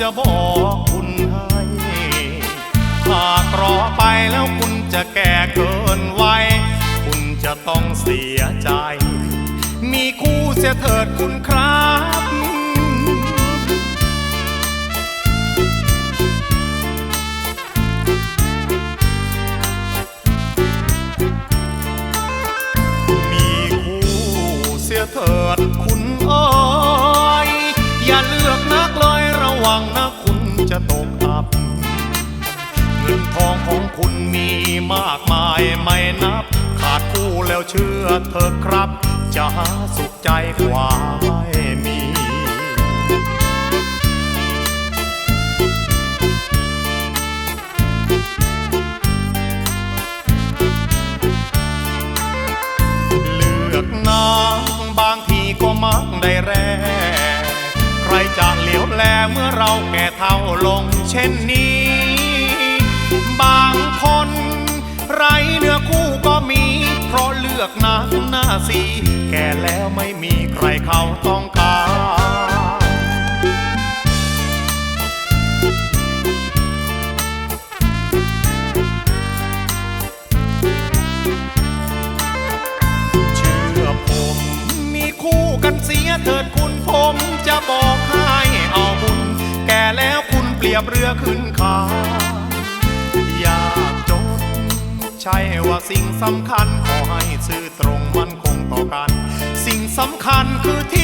จะบอกคุณให้หากรอไปแล้วคุณจะแก่เกินวัยคุณจะต้องเสียใจ มีคู่เสียเถิดคุณครับ นทองของคุณมีมากมายไม่นับ ขาดคู่แล้วเชื่อเธอครับ จะหาสุขใจกว่าไม่มีเลือกนางบางทีก็มักได้แรงใครจะเหลียวแลเมื่อเราแก่เท่าลงเช่นนี้ คน ไรเนื้อคู่ก็มี เพราะเลือกนางหน้าสี แก่แล้วไม่มีใครเขาต้องการเชื่อผมมีคู่กันเสียเถิดคุณผมจะบอกให้เอาบุญ แก่แล้วคุณเปรียบเรือขึ้นคา ใช่ว่าสิ่งสำคัญขอให้ซื่อตรงมั่นคงต่อกัน สิ่งสำคัญคือที่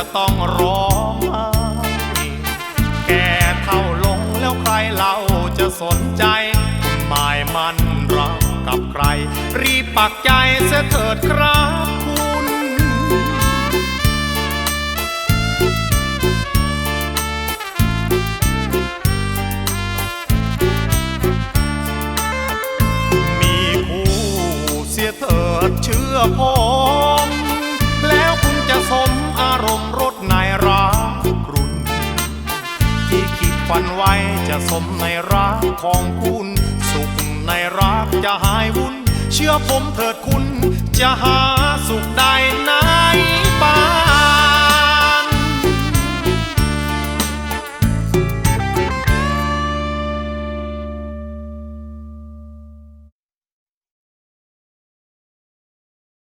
จะต้องร้องไห้แก่เท่าลงแล้วใครเล่าจะสนใจคุณหมายมันรักกับใคร รีบปักใจเสียเถิดครับคุณ มีคู่เสียเถิดเชื่อผม ฝันไว้จะสมในรักของคุณ สุขในรักจะหายวุ่น เชื่อผมเถิดคุณ จะหาสุขใดไหน